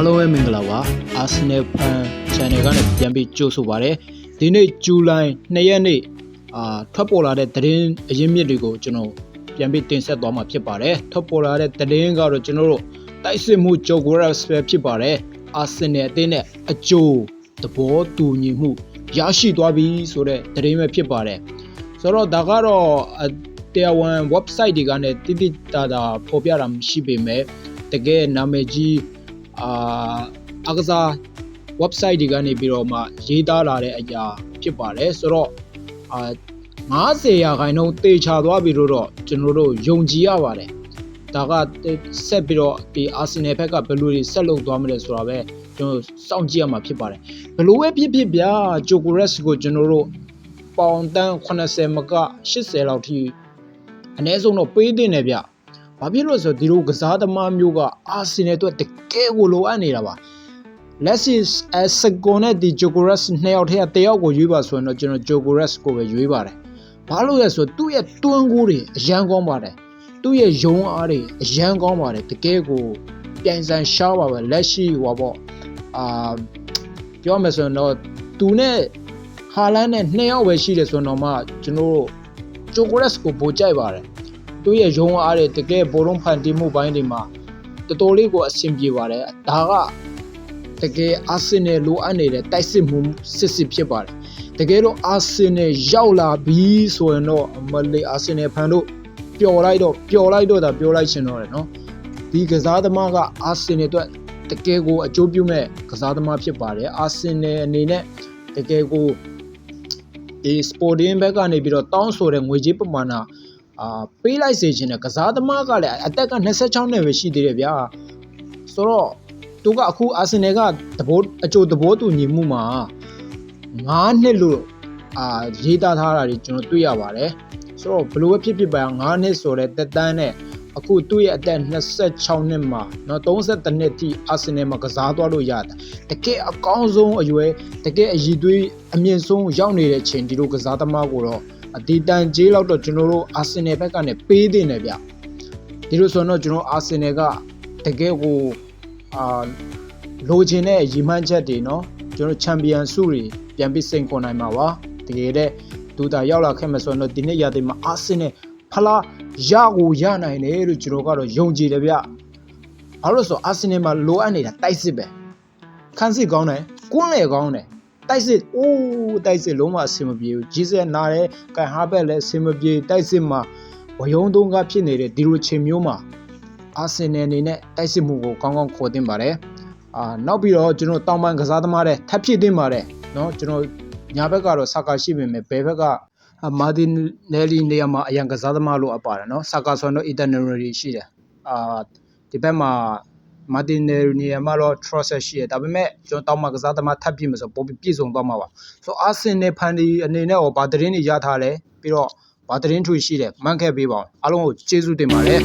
အားလုံးပဲမင်္ဂလာပါ Arsenal Fan Channel ကနေပြန်ပြီးကြိုဆိုပါရစေဒီနေ့ဇူလိုင်2ရက်နေ့အာထွက်ပေါ်လာတဲ့သတင်းအရင်းမြစ်တွေကိုကျွန်တော်ပြန်ပြီးတင်ဆက်သွားမှာဖြစ်ပါတယ်ထွက်ပေါ်လာတဲ့သတင်းကတော့ကျွန်တော်တို့တိုက်စစ်မှုဂျိုဂရက်စပဲဖြစ်ပါတယ် Arsenal အသင်းနဲ့အကြိုသဘောတူညီမှုရရှိသွားပြီဆိုတဲ့သတင်းပဲဖြစ်ပါတယ်ဆိုတော့ဒါကတော့အတရားဝင် website တွေကနေတိတိတသာဖော်ပြတာမရှိပေမဲ့တကယ်နာမည်ကြီး အာအကစား website တွေကနေပြီးတော့မှရေးသားလာတဲ့အရာဖြစ်ပါတယ်ဆိုတော့အာ90ရာခိုင်နှုန်းတေချာသွားပြီလို့တော့ကျွန်တော်တို့ယုံကြည်ရပါတယ်ဒါကဆက်ပြီးတော့ဒီ Arsenal ဘက်ကဘယ်လိုတွေဆက်လုပ်သွားမလဲဆိုတာပဲကျွန်တော်စောင့်ကြည့်ရမှာဖြစ်ပါတယ်ဘယ်လိုပဲဖြစ်ဖြစ်ဗျာ Jokeres ကိုကျွန်တော်တို့ပေါင်တန်း80မက80လောက်ထိအနည်းဆုံးတော့ပေးတင်တယ်ဗျ ဘာဖြစ်လို့လဲဆိုတော့ဒီလိုကစားသမားမျိုးကအာဆင်နယ်အတွက်တကယ်ကိုလိုအပ်နေတာပါလက်ရှိအစကွန်နဲ့ဒီဂျိုကိုရက်စ်နှစ်ယောက်ထဲကတယောက်ကိုရွေးပါဆိုရင်တော့ကျွန်တော်ဂျိုကိုရက်စ်ကိုပဲရွေးပါတယ်ဘာလို့လဲဆိုတော့သူ့ရဲ့တွန်းကိုတွေအရန်ကောင်းပါတယ်သူ့ရဲ့ယုံအားတွေအရန်ကောင်းပါတယ်တကယ်ကိုပြိုင်ဆိုင်ရှားပါပဲလက်ရှိဟောပေါ့အာပြောမယ်ဆိုရင်တော့သူနဲ့ဟာလန်နဲ့နှစ်ယောက်ပဲရှိတယ်ဆိုတော့မှကျွန်တော်တို့ဂျိုကိုရက်စ်ကိုပိုကြိုက်ပါတယ် သူ့ရဲ့ရုံအားတွေတကယ်ဘောလုံးဖန်တီးမှုပိုင်းတွေမှာတော်တော်လေးကိုအဆင်ပြေပါတယ်ဒါကတကယ်အာဆင်နယ်လိုအပ်နေတဲ့တိုက်စစ်မှုစစ်စစ်ဖြစ်ပါတယ်တကယ်လို့အာဆင်နယ်ရောက်လာပြီဆိုရင်တော့အမလေးအာဆင်နယ်ဖန်တို့ပျော်လိုက်တော့ပျော်လိုက်တော့ဒါပြောလိုက်ရှင်တော့တယ်နော်ဒီကစားသမားကအာဆင်နယ်အတွက်တကယ်ကိုအကျိုးပြုမဲ့ကစားသမားဖြစ်ပါတယ်အာဆင်နယ်အနေနဲ့တကယ်ကိုဒီ sporting ဘက်ကနေပြီးတော့တောင်းဆိုတဲ့ငွေကြေးပမာဏ အာပေးလိုက်စေခြင်းနဲ့ကစားသမားကလည်းအသက်က26နှစ်ပဲရှိသေးတယ်ဗျာဆိုတော့သူကအခုအာဆင်နယ်ကသဘောအကျိုးသဘောတူညီမှုမှာ9နှစ်လို့အာရေးသားထားတာတွေကျွန်တော်တွေ့ရပါတယ်ဆိုတော့ဘယ်လိုပဲဖြစ်ဖြစ်ပါ9နှစ်ဆိုတဲ့တက်တန်းနဲ့အခုသူ့ရဲ့အသက်26နှစ်မှာเนาะ32နှစ်ထိအာဆင်နယ်မှာကစားသွားလို့ရတယ်တကယ်အကောင်းဆုံးအရွယ်တကယ်အည်သွေးအမြင့်ဆုံးရောက်နေတဲ့အချိန်ဒီလိုကစားသမားကိုတော့ အဒီတန်ကြေးလောက်တော့ကျွန်တော်တို့အာဆင်နယ်ဘက်ကနေပေးတင်တယ်ဗျဒီလိုဆိုတော့ကျွန်တော်အာဆင်နယ်ကတကယ်ကိုအာလိုချင်တဲ့ရည်မှန်းချက်တွေเนาะကျွန်တော်ချန်ပီယံဆုတွေပြန်ပြီးစိန်ခေါ်နိုင်မှာပါတကယ်တဲ့ဒူတာရောက်လာခဲ့မှဆိုတော့ဒီနေ့ရာသီမှာအာဆင်နယ်ဖလားရကိုရနိုင်တယ်လို့ကျွန်တော်ကတော့ယုံကြည်တယ်ဗျ။ဘာလို့လဲဆိုတော့အာဆင်နယ်မှာလိုအပ်နေတာတိုက်စစ်ပဲ။ခန်းစစ်ကောင်းတယ်၊ကွန်းလေကောင်းတယ်။ တိုက်စစ်အိုးတိုက်စစ်လုံးဝအဆင်မပြေဘူး။ဂျီဆယ်နာတယ်၊ကန်ဟာဘက်လည်းအဆင်မပြေ။တိုက်စစ်မှာဝယုံသုံးကားဖြစ်နေတဲ့ဒီလိုချိန်မျိုးမှာအာဆင်နယ်အနေနဲ့တိုက်စစ်မှုကိုကောင်းကောင်းခေါ်တင်ပါတယ်။အာနောက်ပြီးတော့ကျွန်တော်တောင်ပန်ကစားသမားတွေထပ်ဖြစ်တင်ပါတယ်။နော်ကျွန်တော်ညာဘက်ကတော့ဆာကာရှိပေမဲ့ဘယ်ဘက်ကမာတင်နယ်လီနေရာမှာအရန်ကစားသမားလို့အပ်ပါတယ်နော်ဆာကာဆိုတော့အီတန်နယ်ရီရှိတယ်အာဒီဘက်မှာ မာတင်နယ်လီနေရာမှာတော့ trust ရှိတယ်ဒါပေမဲ့ကျွန်တော်တောင်းမှကစားသမားထပ်ပြည့်မဆိုပိုပြီးပြည့်စုံသွားမှာပါဆိုအာဆင်နယ်ဖန်ဒီအနေနဲ့ရောဗာသတင်းတွေရထားလဲပြီးတော့ဗာသတင်းထွေရှိတယ်မှန်းခဲ့ပေးပါအောင်အားလုံးကိုကျေးဇူးတင်ပါတယ်